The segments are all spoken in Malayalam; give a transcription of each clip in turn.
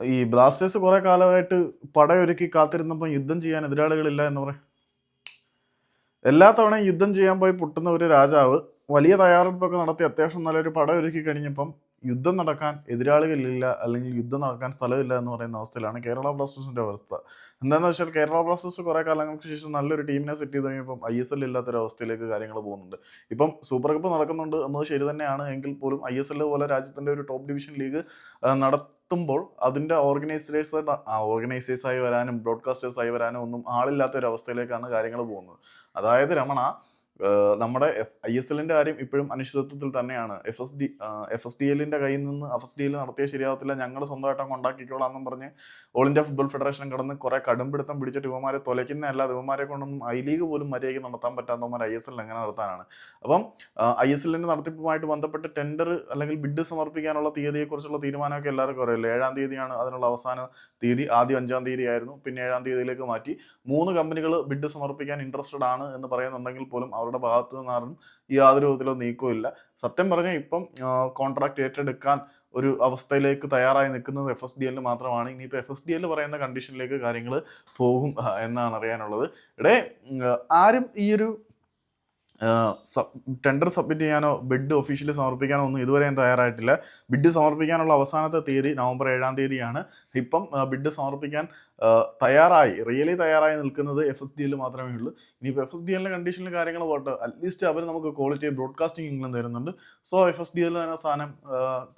ഈ ബ്ലാസ്റ്റേഴ്സ് കുറെ കാലമായിട്ട് പടയൊരുക്കി കാത്തിരുന്നപ്പോൾ യുദ്ധം ചെയ്യാൻ എതിരാളികളില്ല എന്ന് പറയും എല്ലാ തവണയും യുദ്ധം ചെയ്യാൻ പോയി പൊട്ടുന്ന ഒരു രാജാവ് വലിയ തയ്യാറെടുപ്പൊക്കെ നടത്തി അത്യാവശ്യം നല്ലൊരു പടയൊരുക്കി കഴിഞ്ഞപ്പം യുദ്ധം നടക്കാൻ എതിരാളികളില്ല അല്ലെങ്കിൽ യുദ്ധം നടക്കാൻ സ്ഥലമില്ല എന്ന് പറയുന്ന അവസ്ഥയിലാണ് കേരള ബ്ലാസ്റ്റേഴ്സിന്റെ അവസ്ഥ. എന്താണെന്ന് വെച്ചാൽ കേരള ബ്ലാസ്റ്റേഴ്സ് കുറെ കാലങ്ങൾക്ക് ശേഷം നല്ലൊരു ടീമിനെ സെറ്റ് ചെയ്ത് കഴിഞ്ഞപ്പം ഐ എസ് എൽ ഇല്ലാത്തൊരു അവസ്ഥയിലേക്ക് കാര്യങ്ങൾ പോകുന്നുണ്ട്. ഇപ്പം സൂപ്പർ കപ്പ് നടക്കുന്നുണ്ട് എന്നത് ശരി തന്നെയാണ്. എങ്കിൽ പോലും ഐ എസ് എൽ പോലെ രാജ്യത്തിന്റെ ഒരു ടോപ്പ് ഡിവിഷൻ ലീഗ് നടത്തുമ്പോൾ അതിന്റെ ഓർഗനൈസേഴ്സ് ഓർഗനൈസേഴ്സ് ആയി വരാനും ബ്രോഡ്കാസ്റ്റേഴ്സ് ആയി വരാനും ഒന്നും ആളില്ലാത്ത ഒരു അവസ്ഥയിലേക്കാണ് കാര്യങ്ങൾ പോകുന്നത്. അതായത് രമണ നമ്മുടെ ഐ എസ് എല്ലിന്റെ കാര്യം ഇപ്പോഴും അനിശ്ചിതത്വത്തിൽ തന്നെയാണ്. F S D F S D എല്ലിന്റെ കയ്യിൽ നിന്ന് എഫ് എസ് ഡി എൽ നടത്തിയ ശരിയാവത്തില്ല. ഞങ്ങൾ സ്വന്തമായിട്ട് അങ്ങ് എന്നും പറഞ്ഞ് ഓൾ ഇന്ത്യ ഫുട്ബോൾ ഫെഡറേഷൻ കടന്ന് കുറെ കടുംപിടുത്തം പിടിച്ചിട്ട് ഇവമാരെ തൊലയ്ക്കുന്ന ഇവമാരെ കൊണ്ടൊന്നും ഐ ലീഗ് പോലും മര്യാദയ്ക്ക് നടത്താൻ പറ്റാത്തവന്മാർ ഐ എസ് എല്ലിൽ എങ്ങനെ നടത്താനാണ്. അപ്പം ഐ എസ് എല്ലിന്റെ നടത്തിപ്പുമായിട്ട് ബന്ധപ്പെട്ട് ടെൻഡർ അല്ലെങ്കിൽ ബിഡ് സമർപ്പിക്കാനുള്ള തീയതിയെക്കുറിച്ചുള്ള തീരുമാനമൊക്കെ എല്ലാവർക്കും അറിയില്ല ഏഴാം തീയതിയാണ് അതിനുള്ള അവസാന തീയതി. ആദ്യം അഞ്ചാം തീയതി ആയിരുന്നു പിന്നെ ഏഴാം തീയതിയിലേക്ക് മാറ്റി മൂന്ന് കമ്പനികൾ ബിഡ് സമർപ്പിക്കാൻ ഇൻട്രസ്റ്റഡ് ആണ് എന്ന് പറയുന്നുണ്ടെങ്കിൽ പോലും അവരുടെ ഭാഗത്തു നിന്നാരും യാതൊരു വിധത്തിലോ നീക്കവും സത്യം പറഞ്ഞാൽ ഇപ്പം കോൺട്രാക്ട് ഏറ്റെടുക്കാൻ ഒരു അവസ്ഥയിലേക്ക് തയ്യാറായി നിൽക്കുന്നത് എഫ് എസ് ഡി എല്ലിൽ മാത്രമാണ്. ഇനിയിപ്പോൾ എഫ് എസ് ഡി എല്ലിൽ പറയുന്ന കണ്ടീഷനിലേക്ക് കാര്യങ്ങൾ പോകും എന്നാണ് അറിയാനുള്ളത്. ഇവിടെ ആരും ഈ ഒരു ടെൻഡർ സബ്മിറ്റ് ചെയ്യാനോ ബിഡ് ഒഫീഷ്യലി സമർപ്പിക്കാനോ ഒന്നും ഇതുവരെയും തയ്യാറായിട്ടില്ല. ബിഡ് സമർപ്പിക്കാനുള്ള അവസാനത്തെ തീയതി നവംബർ ഏഴാം തീയതിയാണ്. ഇപ്പം ബിഡ് സമർപ്പിക്കാൻ തയ്യാറായി റിയലി തയ്യാറായി നിൽക്കുന്നത് എഫ് എസ് ഡി എൽ മാത്രമേ ഉള്ളൂ. ഇനിയിപ്പോൾ എഫ് എസ് ഡി എല്ലിന്റെ കണ്ടീഷനിൽ കാര്യങ്ങൾ പോട്ടെ അറ്റ്ലീസ്റ്റ് അവർ നമുക്ക് ക്വാളിറ്റി ബ്രോഡ്കാസ്റ്റിംഗ് ഇംഗ്ലണ്ട് തരുന്നുണ്ട്. So F S D L തന്നെ സാധനം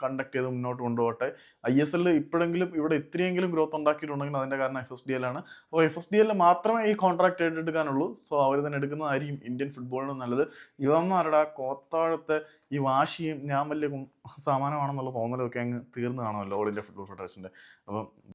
കണ്ടക്ട് ചെയ്ത് മുന്നോട്ട് കൊണ്ടുപോകട്ടെ. ഐ എസ് എല്ലിൽ ഇപ്പോഴെങ്കിലും ഇവിടെ ഇത്രയെങ്കിലും ഗ്രോത്ത് ഉണ്ടാക്കിയിട്ടുണ്ടെങ്കിൽ അതിന്റെ കാരണം എഫ് എസ് ഡി എല്ലാണ് അപ്പോൾ എഫ് എസ് ഡി എല്ലിൽ മാത്രമേ ഈ കോൺട്രാക്ട് ഏറ്റെടുക്കാനുള്ളൂ. സോ അവർ തന്നെ എടുക്കുന്നതായിരിക്കും. ഇന്ത്യൻ ഫുട്ബോളിന് നല്ലത് യുവന്മാരുടെ ആ കോത്താഴത്തെ ഈ വാശിയും ഞാൻ വലിയ സമാനമാണെന്നുള്ള തോന്നലൊക്കെ അങ്ങ് തീർന്നു കാണുമല്ലോ ഓൾ ഇന്ത്യ ഫുട്ബോൾ ഫെഡറേഷന്റെ. അപ്പം